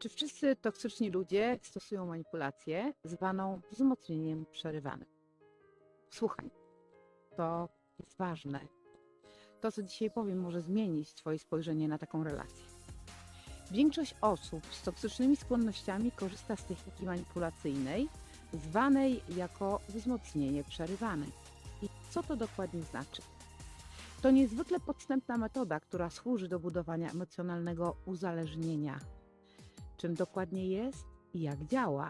Czy wszyscy toksyczni ludzie stosują manipulację zwaną wzmocnieniem przerywanym? Słuchaj, to jest ważne. To, co dzisiaj powiem, może zmienić Twoje spojrzenie na taką relację. Większość osób z toksycznymi skłonnościami korzysta z techniki manipulacyjnej, zwanej jako wzmocnienie przerywane. I co to dokładnie znaczy? To niezwykle podstępna metoda, która służy do budowania emocjonalnego uzależnienia. Czym dokładnie jest i jak działa?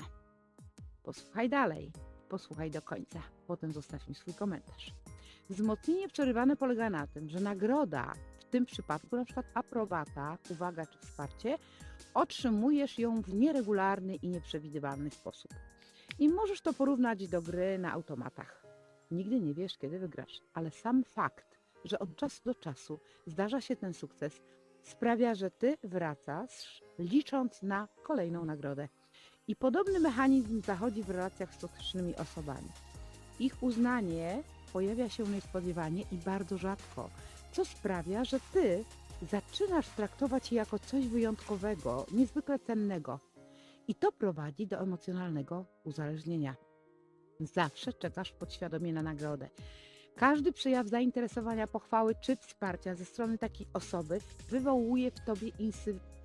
Posłuchaj dalej, posłuchaj do końca, potem zostaw mi swój komentarz. Wzmocnienie przerywane polega na tym, że nagroda, w tym przypadku na przykład aprobata, uwaga czy wsparcie, otrzymujesz ją w nieregularny i nieprzewidywalny sposób. I możesz to porównać do gry na automatach. Nigdy nie wiesz, kiedy wygrasz, ale sam fakt, że od czasu do czasu zdarza się ten sukces, sprawia, że ty wracasz, licząc na kolejną nagrodę. I podobny mechanizm zachodzi w relacjach z toksycznymi osobami. Ich uznanie pojawia się niespodziewanie i bardzo rzadko, co sprawia, że ty zaczynasz traktować je jako coś wyjątkowego, niezwykle cennego. I to prowadzi do emocjonalnego uzależnienia. Zawsze czekasz podświadomie na nagrodę. Każdy przejaw zainteresowania, pochwały czy wsparcia ze strony takiej osoby wywołuje w tobie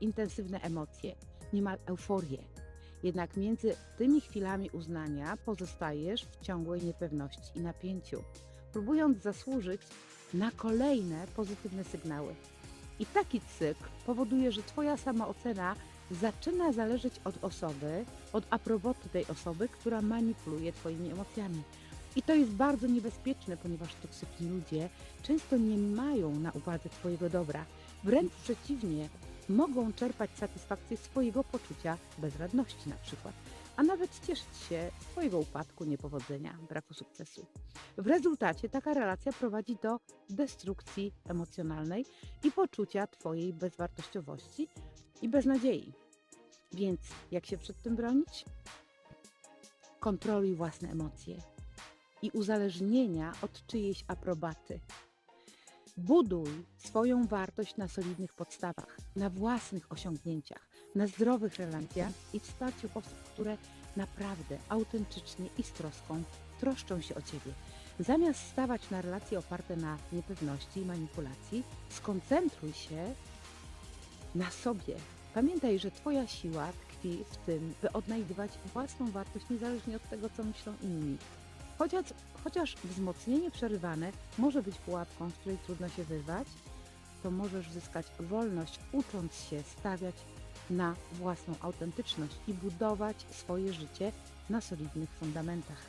intensywne emocje, niemal euforię. Jednak między tymi chwilami uznania pozostajesz w ciągłej niepewności i napięciu, próbując zasłużyć na kolejne pozytywne sygnały. I taki cykl powoduje, że Twoja samoocena zaczyna zależeć od osoby, od aproboty tej osoby, która manipuluje Twoimi emocjami. I to jest bardzo niebezpieczne, ponieważ toksyczni ludzie często nie mają na uwadze Twojego dobra. Wręcz przeciwnie, mogą czerpać satysfakcję swojego poczucia bezradności na przykład, a nawet cieszyć się z Twojego upadku, niepowodzenia, braku sukcesu. W rezultacie taka relacja prowadzi do destrukcji emocjonalnej i poczucia Twojej bezwartościowości i beznadziei. Więc jak się przed tym bronić? Kontroluj własne emocje i uzależnienia od czyjejś aprobaty. Buduj swoją wartość na solidnych podstawach, na własnych osiągnięciach, na zdrowych relacjach i wsparciu osób, które naprawdę autentycznie i z troską troszczą się o Ciebie. Zamiast stawać na relacje oparte na niepewności i manipulacji, skoncentruj się na sobie. Pamiętaj, że Twoja siła tkwi w tym, by odnajdywać własną wartość niezależnie od tego, co myślą inni. Chociaż, chociaż wzmocnienie przerywane może być pułapką, z której trudno się wyrwać, to możesz zyskać wolność, ucząc się stawiać na własną autentyczność i budować swoje życie na solidnych fundamentach.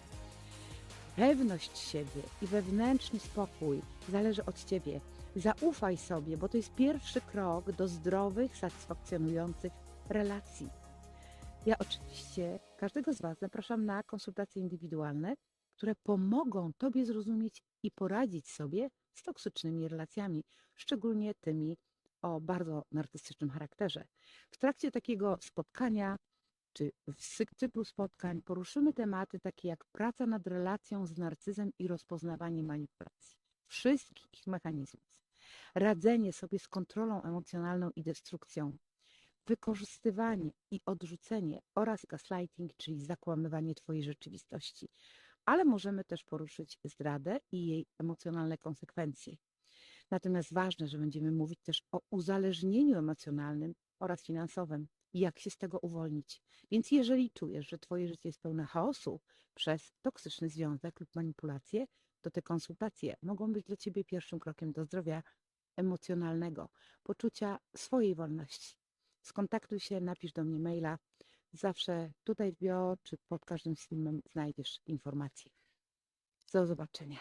Pewność siebie i wewnętrzny spokój zależy od Ciebie. Zaufaj sobie, bo to jest pierwszy krok do zdrowych, satysfakcjonujących relacji. Ja oczywiście każdego z Was zapraszam na konsultacje indywidualne które pomogą Tobie zrozumieć i poradzić sobie z toksycznymi relacjami, szczególnie tymi o bardzo narcystycznym charakterze. W trakcie takiego spotkania czy w cyklu spotkań poruszymy tematy takie jak praca nad relacją z narcyzem i rozpoznawanie manipulacji. Wszystkich mechanizmów. Radzenie sobie z kontrolą emocjonalną i destrukcją. Wykorzystywanie i odrzucenie oraz gaslighting, czyli zakłamywanie Twojej rzeczywistości ale możemy też poruszyć zdradę i jej emocjonalne konsekwencje. Natomiast ważne, że będziemy mówić też o uzależnieniu emocjonalnym oraz finansowym i jak się z tego uwolnić. Więc jeżeli czujesz, że Twoje życie jest pełne chaosu przez toksyczny związek lub manipulację, to te konsultacje mogą być dla Ciebie pierwszym krokiem do zdrowia emocjonalnego, poczucia swojej wolności. Skontaktuj się, napisz do mnie maila Zawsze tutaj w bio czy pod każdym filmem znajdziesz informacje. Do zobaczenia.